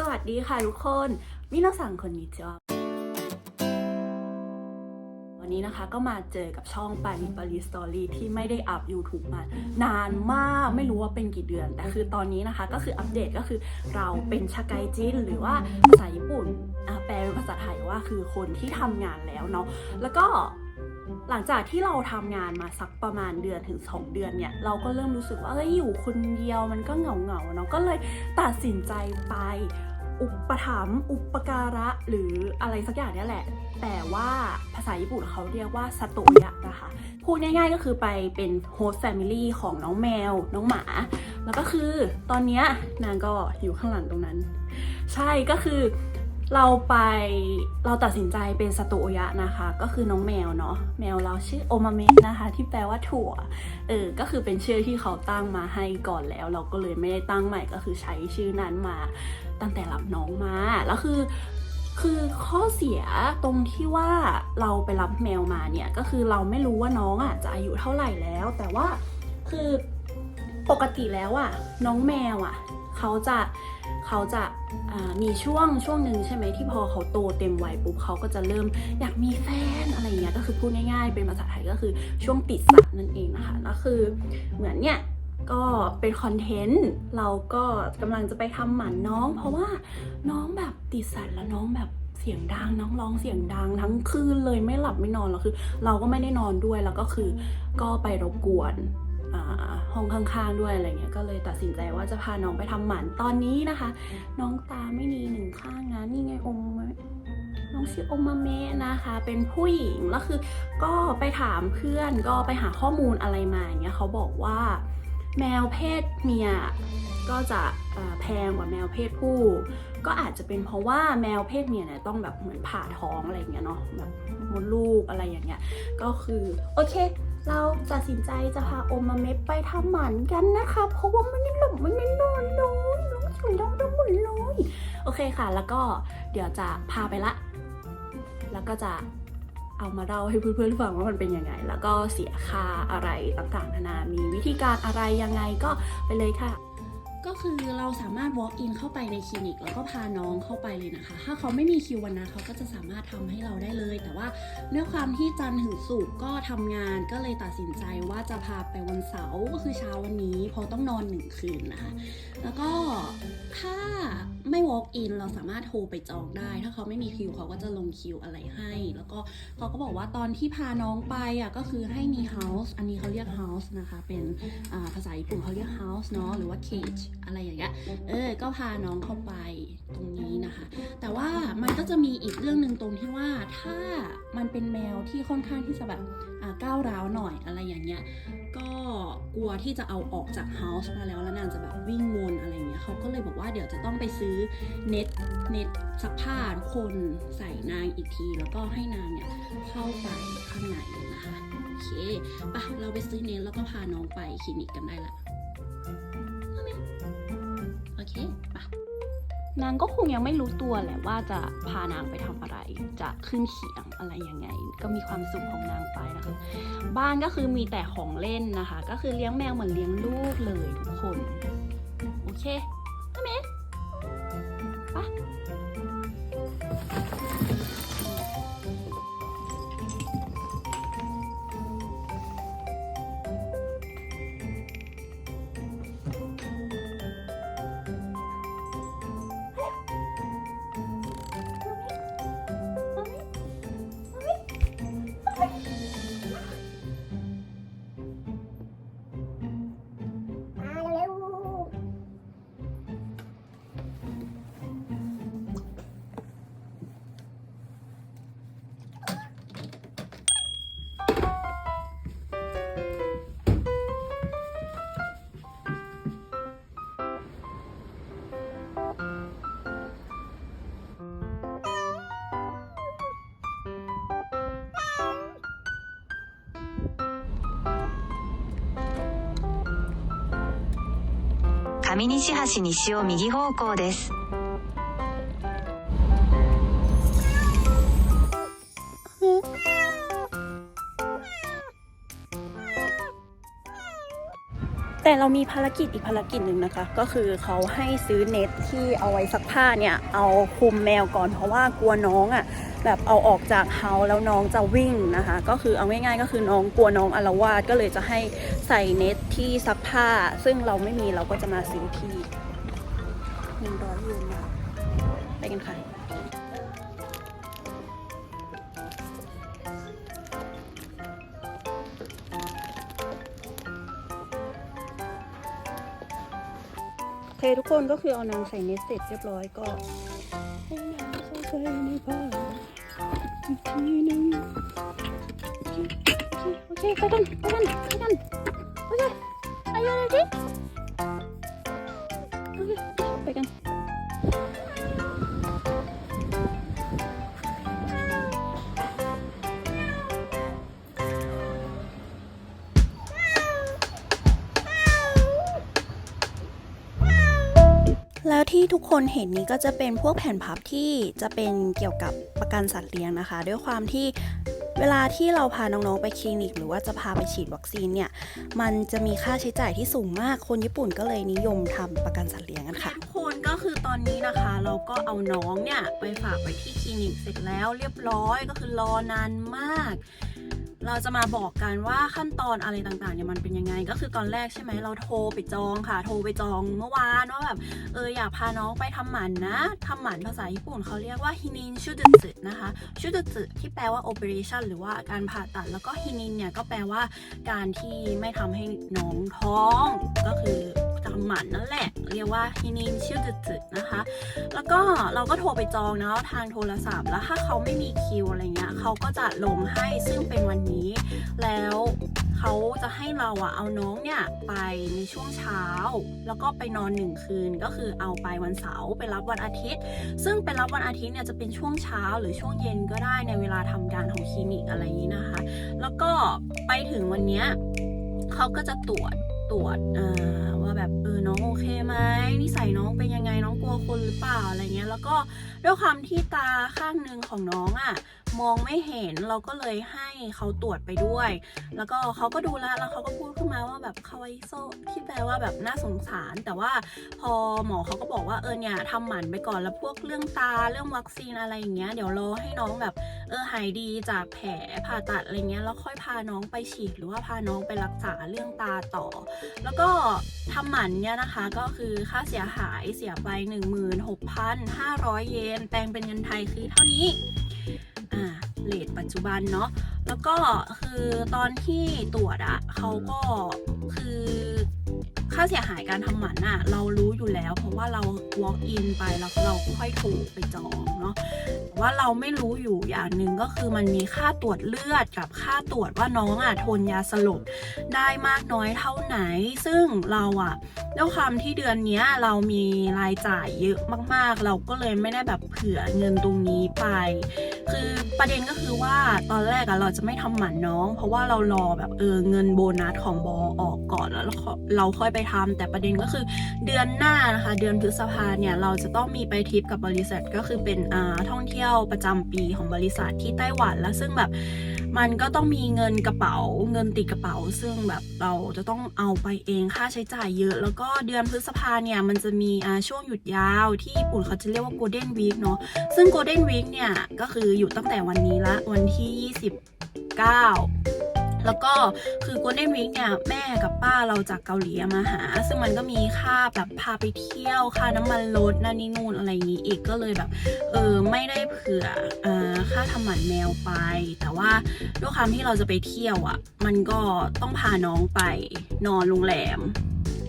สวัสดีค่ะทุกคนมินาสังคนนี้จ้าวันนี้นะคะก็มาเจอกับช่องปาริปาริสตอรี่ที่ไม่ได้อัพ YouTube มานานมากไม่รู้ว่าเป็นกี่เดือน แต่คือตอนนี้นะคะก็คืออัปเดตก็คือเราเป็นชาไกจินหรือว่าภาษาญี่ปุ่นแปลเป็นภาษาไทยว่าคือคนที่ทำงานแล้วเนาะแล้วก็ หลังจากที่เราทำงานมาสักประมาณเดือนถึง 2 เดือนเนี่ย เราก็เริ่มรู้สึกว่าเอ้ยอยู่คนเดียวมันก็เหงาเหงาเนาะก็เลยตัดสินใจไปอุปถัมภ์อุปการะหรืออะไรสักอย่างเนี่ยแหละ แต่ว่าภาษาญี่ปุ่นเขาเรียกว่าสตยะนะคะ พูดง่ายๆก็คือไปเป็นโฮสต์แฟมิลี่ของน้องแมว น้องหมา แล้วก็คือตอนเนี้ยนางก็อยู่ข้างหลังตรงนั้น ใช่ก็คือ เราไปเราตัดสินใจเป็นสตูยะนะคะ ก็คือน้องแมวเนาะแมวเราชื่อโอมาเมะนะคะ ที่แปลว่าถั่วเออก็คือเป็นชื่อที่เขาตั้งมาให้ก่อนแล้ว เราก็เลยไม่ได้ตั้งใหม่ก็คือใช้ชื่อนั้นมาตั้งแต่รับน้องมาแล้วคือคือข้อเสียตรงที่ว่าเราไปรับแมวมาเนี่ยก็คือเราไม่รู้ว่าน้องอะจะอายุเท่าไหร่แล้ว แต่ว่าคือปกติแล้วอะน้องแมวอะเขาจะ เขาจะามีช่วงช่วงหนึ่งใช่ไหมที่พอเขาโตเต็มวัยปุ๊บเขาก็จะเริ่มอยากมีแฟนอะไรอย่างเงี้ยก็คือพูดง่ายๆ เป็นภาษาไทยก็คือช่วงติดสัตว์นั่นเองนะคะแล้วคือเหมือนเนี่ยก็เป็นคอนเทนต์เราก็กำลังจะไปทำหมันน้อง เพราะว่าน้องแบบติดสัตว์แล้วน้องแบบเสียงดังน้องร้องเสียงดังทั้งคืนเลยไม่หลับไม่นอนแล้วคือ เราก็ไม่ได้นอนด้วยแล้วก็คือก็ไปรบกวน ห้องข้างๆด้วยอะไรเงี้ยก็เลยตัดสินใจว่าจะพาน้องไปทำหมันตอนนี้นะคะ น้องตาไม่ดีหนึ่งข้างนะนี่ไงอมมาน้องชื่อโอมาเมะนะคะ เป็นผู้หญิงแล้วคือก็ไปถามเพื่อนก็ไปหาข้อมูลอะไรมาอย่างเงี้ยเขาบอกว่าแมวเพศเมียก็จะเอ่อแพงกว่าแมวเพศผู้ ก็อาจจะเป็นเพราะว่าแมวเพศเมียเนี่ยต้องแบบเหมือนผ่าท้องอะไรอย่างเงี้ยเนาะแบบมดลูกอะไรอย่างเงี้ยก็คือโอเค เราตัดสินใจจะพาโอมมาเมะไปทำหมันกันนะคะ เพราะว่ามันไม่หลับมันไม่นอนเลยน้องถึงต้องดำหมดเลยโอเคค่ะ แล้วก็เดี๋ยวจะพาไปละ แล้วก็จะเอามาเล่าให้เพื่อนๆฟังว่ามันเป็นยังไง แล้วก็เสียค่าอะไรต่างๆนานา มีวิธีการอะไรยังไงก็ไปเลยค่ะ ก็คือเราสามารถ walk in เข้าไปในคลินิก แล้วก็พาน้องเข้าไปเลยนะคะ ถ้าเขาไม่มีคิววันนั้นเขาก็จะสามารถทำให้เราได้เลย แต่ว่าด้วยความที่จันทร์ถึงศุกก็ทำงานก็เลยตัดสินใจว่าจะพาไปวันเสาร์ก็คือเช้าวันนี้เพราะต้องนอนหนึ่งคืนนะคะ แล้วก็ถ้าไม่ walk in เราสามารถโทรไปจองได้ ถ้าเขาไม่มีคิวเขาก็จะลงคิวอะไรให้ แล้วก็เขาก็บอกว่าตอนที่พาน้องไปอะก็คือให้มี house อันนี้เขาเรียก house นะคะ เป็นภาษาญี่ปุ่นเขาเรียก house เนาะหรือว่า cage อะไรอย่างเงี้ย เออ ก็พาน้องเข้าไปตรงนี้นะคะ แต่ว่ามันก็จะมีอีกเรื่องหนึ่งตรงที่ว่าถ้ามันเป็นแมวที่ค่อนข้างที่จะแบบอ่าก้าวร้าวหน่อยอะไรอย่างเงี้ย ก็กลัวที่จะเอาออกจากเฮาส์มาแล้วแล้วนางจะแบบวิ่งวนอะไรเงี้ยเขาก็เลยบอกว่าเดี๋ยวจะต้องไปซื้อเน็ตเน็ตซักผ้าทุกคนใส่นางอีกที แล้วก็ให้นางเนี่ยเข้าไปข้างในนะคะ โอเคปะเราไปซื้อเน็ตแล้วก็พาน้องไปคลินิกกันได้ละ นางก็คงยังไม่รู้ตัวแหละว่าจะพานางไปทำอะไร จะขึ้นเขียงอะไรยังไง ก็มีความสุขของนางไปนะคะ บ้านก็คือมีแต่ของเล่นนะคะ ก็คือเลี้ยงแมวเหมือนเลี้ยงลูกเลยทุกคน โอเค 上西橋西を右方向です。 แต่เรามีภารกิจอีกภารกิจหนึ่งนะคะ ก็คือเขาให้ซื้อเน็ตที่เอาไว้ซักผ้าเนี่ย เอาคลุมแมวก่อนเพราะว่ากลัวน้องอะ่ะแบบเอาออกจากเฮาแล้วน้องจะวิ่งนะคะ ก็คือเอาง่ายๆ ก็คือน้องกลัวน้องอารวาสก็เลยจะให้ใส่เน็ตที่ซักผ้า ซึ่งเราไม่มีเราก็จะมาซื้อที่หนึ่งร้อยยูนค่ะไปกันค่ะ เคทุกคนก็คือเอานางใส่เนสเสร็จเรียบร้อยก็ให้นางเข้าไปในผ้าอีกทีนึงโอเคโอเคไปกันไปกันไปกันโอเคอายุอะไรดิ ที่ทุกคนเห็นนี้ก็จะเป็นพวกแผ่นพับที่จะเป็นเกี่ยวกับประกันสัตว์เลี้ยงนะคะ ด้วยความที่เวลาที่เราพาน้องๆไปคลินิก หรือว่าจะพาไปฉีดวัคซีนเนี่ย มันจะมีค่าใช้จ่ายที่สูงมาก คนญี่ปุ่นก็เลยนิยมทำประกันสัตว์เลี้ยงกันค่ะทุกคนก็คือตอนนี้นะคะ เราก็เอาน้องเนี่ยไปฝากไว้ที่คลินิกเสร็จแล้วเรียบร้อยก็คือรอนานมาก เราจะมาบอกกันว่าขั้นตอนอะไรต่างๆเนี่ยมันเป็นยังไง ก็คือตอนแรกใช่ไหมเราโทรไปจองค่ะ โทรไปจองเมื่อวานว่าแบบเอออยากพาน้องไปทำหมันนะทำหมันภาษาญี่ปุ่นเขาเรียกว่าฮินินชูดสึนะคะชูดสึที่แปลว่า operation หรือว่าการผ่าตัดแล้วก็ฮินินเนี่ยก็แปลว่าการที่ไม่ทำให้น้องท้องก็คือทำหมันนั่นแหละ เรียกว่าฮินินชูดสึนะคะ แล้วก็เราก็โทรไปจองนะทางโทรศัพท์ แล้วถ้าเขาไม่มีคิวอะไรเงี้ยเขาก็จะลงให้ซึ่งเป็นวันนี้ แล้วเขาจะให้เราอะเอาน้องเนี่ยไปในช่วงเช้า แล้วก็ไปนอนหนึ่งคืนก็คือเอาไปวันเสาร์ไปรับวันอาทิตย์ ซึ่งไปรับวันอาทิตย์เนี่ยจะเป็นช่วงเช้าหรือช่วงเย็นก็ได้ในเวลาทำการของคลินิกอะไรนี้นะคะ แล้วก็ไปถึงวันเนี้ยเขาก็จะตรวจ ตรวจว่าแบบเออน้องโอเคไหมนิสัยน้องเป็นยังไงน้องกลัวคนหรือเปล่าอะไรเงี้ยแล้วก็ด้วยความที่ตาข้างหนึ่งของน้องอะ่ะ มองไม่เห็นเราก็เลยให้เขาตรวจไปด้วย แล้วก็เขาก็ดูแลวแล้วเขาก็พูดขึ้นมาว่าแบบคาวาอิโซที่แปลว่าแบบน่าสงสาร แต่ว่าพอหมอเขาก็บอกว่าเออเนี่ยทำหมันไปก่อนแล้วพวกเรื่องตาเรื่องวัคซีนอะไรอย่างเงี้ยเดี๋ยวรอให้น้องแบบเออหายดีจากแผลผ่าตัดอะไรเงี้ยแล้วค่อยพาน้องไปฉีดหรือว่าพาน้องไปรักษาเรื่องตาต่อ แล้วก็ทำหมันเนี่ยนะคะก็คือค่าเสียหายเสียไป 16,500 เยนแปลงเป็นเงินไทยคือเท่านี้ อ่าเลทปัจจุบันเนาะแล้วก็คือตอนที่ตรวจอะเขาก็คือ ค่าเสียหายการทำหมันอะเรารู้อยู่แล้ว เพราะว่าเรา walk in ไปแล้วเราค่อยโทรไปจองเนาะแต่ว่าเราไม่รู้อยู่อย่างหนึ่งก็คือมันมีค่าตรวจเลือดกับค่าตรวจว่าน้องอะทนยาสลบได้มากน้อยเท่าไหน ซึ่งเราอะด้วยความที่เดือนนี้เรามีรายจ่ายเยอะมาก ๆ เราก็เลยไม่ได้แบบเผื่อเงินตรงนี้ไป คือประเด็นก็คือว่าตอนแรกอะเราจะไม่ทำหมันน้อง เพราะว่าเรารอแบบเออเงินโบนัสของบอออกก่อนแล้วเราค่อยไปทำแต่ประเด็นก็คือเดือนหน้านะคะ เดือนพฤษภาเนี่ยเราจะต้องมีไปทริปกับบริษัทก็คือเป็นอ่าท่องเที่ยวประจำปีของบริษัทที่ไต้หวันแล้วซึ่งแบบมันก็ต้องมีเงินกระเป๋าเงินติดกระเป๋า ซึ่งแบบเราจะต้องเอาไปเองค่าใช้จ่ายเยอะ แล้วก็เดือนพฤษภาเนี่ยมันจะมีช่วงหยุดยาวที่ญี่ปุ่นเขาจะเรียกว่า Golden Week เนาะซึ่ง Golden Week เนี่ยก็คืออยู่ตั้งแต่วันนี้ละวันที่ 29 แล้วก็คือ Golden Week เนี่ยแม่กับป้าเราจากเกาหลีมาหา ซึ่งมันก็มีค่าแบบพาไปเที่ยวค่าน้ำมันรถนั่นนี่นู่นอะไรอย่างนี้อีกก็เลยแบบเออไม่ได้เผื่อออค่าทำหมันแมวไป แต่ว่าด้วยความที่เราจะไปเที่ยวอะ่ะ มันก็ต้องพาน้องไปนอนโรงแรม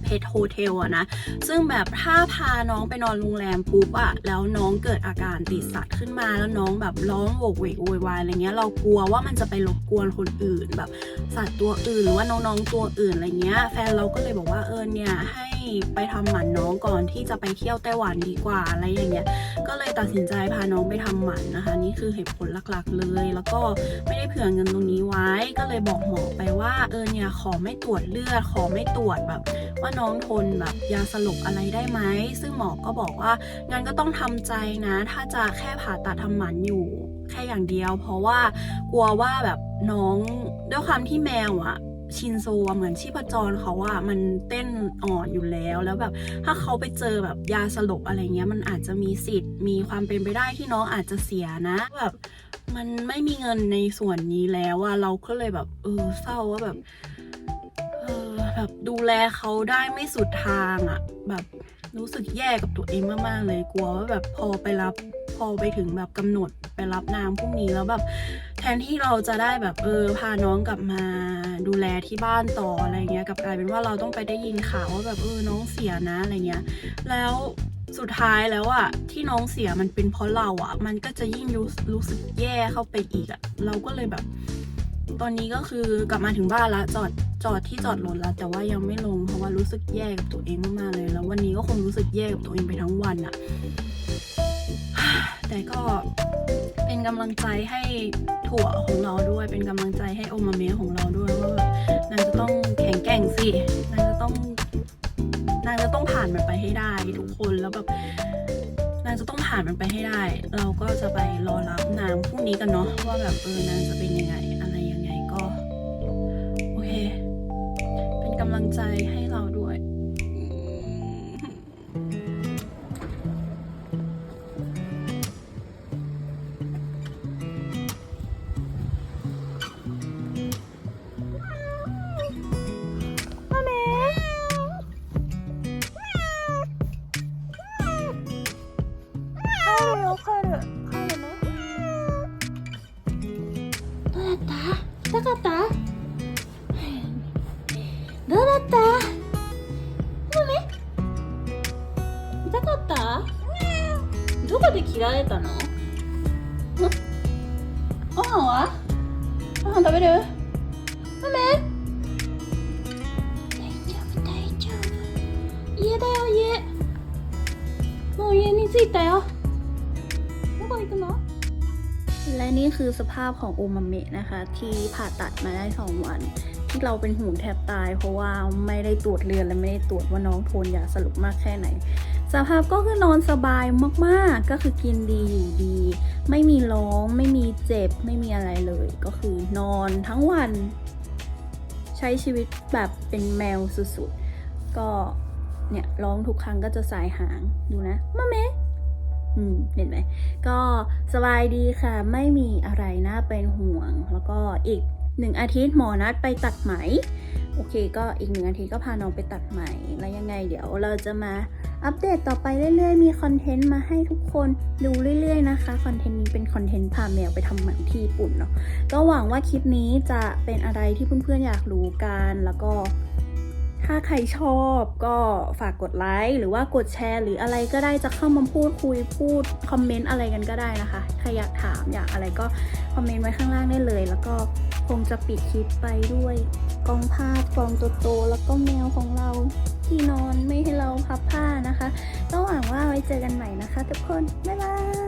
เพทโฮเทลอะนะ ซึ่งแบบถ้าพาน้องไปนอนโรงแรมปุ๊บอะแล้วน้องเกิดอาการติดสัตว์ขึ้นมาแล้วน้องแบบร้องโวกเวกโวยวายอะไรเงี้ย เรากลัวว่ามันจะไปรบกวนคนอื่นแบบสัตว์ตัวอื่นหรือว่าน้องๆตัวอื่นอะไรเงี้ย แฟนเราก็เลยบอกว่าเออเนี่ยให้ ไปทำหมันน้องก่อนที่จะไปเที่ยวไต้หวันดีกว่าอะไรอย่างเงี้ย ก็เลยตัดสินใจพาน้องไปทำหมันนะคะ นี่คือเหตุผลหลักๆเลย แล้วก็ไม่ได้เผื่อเงินตรงนี้ไว้ ก็เลยบอกหมอไปว่าเออเนี่ยขอไม่ตรวจเลือด ขอไม่ตรวจแบบ ว่าน้องทนแบบยาสลบอะไรได้ไหม ซึ่งหมอก็บอกว่างั้นก็ต้องทำใจนะ ถ้าจะแค่ผ่าตัดทำหมันอยู่แค่อย่างเดียว เพราะว่ากลัวว่าแบบน้องด้วยความที่แมวอะ ชินโซเหมือนชีพจรเขาอะมันเต้นอ่อนอยู่แล้ว แล้วแบบถ้าเขาไปเจอแบบยาสลบอะไรเงี้ย มันอาจจะมีสิทธิ์มีความเป็นไปได้ที่น้องอาจจะเสียนะแบบมันไม่มีเงินในส่วนนี้แล้วอะเราก็เลยแบบเออเศร้าว่าแบบเออแบบดูแลเขาได้ไม่สุดทางอะแบบรู้สึกแย่กับตัวเองมากๆเลยกลัวว่าแบบพอไปรับพอไปถึงแบบกำหนดไปรับน้ำพรุ่งนี้แล้วแบบ นที่เราจะได้แบบเออพาน้องกลับมาดูแลที่บ้านต่ออะไรเงี้ยกับกลายเป็นว่าเราต้องไปได้ยินข่าวว่าแบบเออน้องเสียนะอะไรเงี้ย แล้วสุดท้ายแล้วอะที่น้องเสียมันเป็นเพราะเราอะมันก็จะยิ่งรู้รู้สึกแย่เข้าไปอีกอะเราก็เลยแบบ ตอนนี้ก็คือกลับมาถึงบ้านละจอดจอดที่จอดรถแล้วแต่ว่ายังไม่ลงเพราะว่ารู้สึกแย่กับตัวเองมากๆเลย แล้ววันนี้ก็คงรู้สึกแย่กับตัวเองไปทั้งวันอะแต่ก็ เป็นกำลังใจให้ถั่วของเราด้วย เป็นกำลังใจให้โอมาเมะของเราด้วยว่าแบบนางจะต้องแข็งแกร่งสินางจะต้องนางจะต้องผ่านมันไปให้ได้ทุกคนแล้วแบบนางจะต้องผ่านมันไปให้ได้ เราก็จะไปรอรับนางพรุ่งนี้กันเนาะว่าแบบเออนางจะเป็นยังไงอะไรยังไงก็ โอเค เป็นกำลังใจให้ 痛かったどこで切られたのんご飯はご飯食べるごめん大丈夫大丈夫家だよ家もう家に着いたよどこ行くのและนี่คือสภาพของโอมาเมะนะคะ ที่ผ่าตัดมาได้ 2 วัน ที่เราเป็นห่วงแทบตาย เพราะว่าไม่ได้ตรวจเลือดและไม่ได้ตรวจว่าน้องทนยาสลบมากแค่ไหน สภาพก็คือนอนสบายมากๆ ก็คือกินดีอยู่ดี ไม่มีร้อง ไม่มีเจ็บ ไม่มีอะไรเลย ก็คือนอนทั้งวัน ใช้ชีวิตแบบเป็นแมวสุดๆ ก็เนี่ยร้องทุกครั้งก็จะสายหางดูนะมาเมอืมเห็นไหม ก็สบายดีค่ะ ไม่มีอะไรน่าเป็นห่วง แล้วก็อีกหนึ่งอาทิตย์หมอนัดไปตัดไหม โอเค ก็อีกหนึ่งอาทิตย์ก็พาน้องไปตัดไหม แล้วยังไงเดี๋ยวเราจะมา อัปเดตต่อไปเรื่อยๆ มีคอนเทนต์มาให้ทุกคนดูเรื่อยๆนะคะคอนเทนต์นี้เป็นคอนเทนต์พาแมวไปทำหมันที่ญี่ปุ่นเนาะก็หวังว่าคลิปนี้จะเป็นอะไรที่เพื่อนๆอยากรู้กันแล้วก็ถ้าใครชอบก็ฝากกดไลค์หรือว่ากดแชร์ หรืออะไรก็ได้จะเข้ามาพูดคุยพูดคอมเมนต์อะไรกันก็ได้นะคะใครอยากถามอยากอะไรก็คอมเมนต์ไว้ข้างล่างได้เลย แล้วก็คงจะปิดคลิปไปด้วยกองผ้ากองโตๆแล้วก็แมวของเรา ที่นอนไม่ให้เราพับผ้านะคะ ก็หวังว่าไว้เจอกันใหม่นะคะ ทุกคน บ๊ายบาย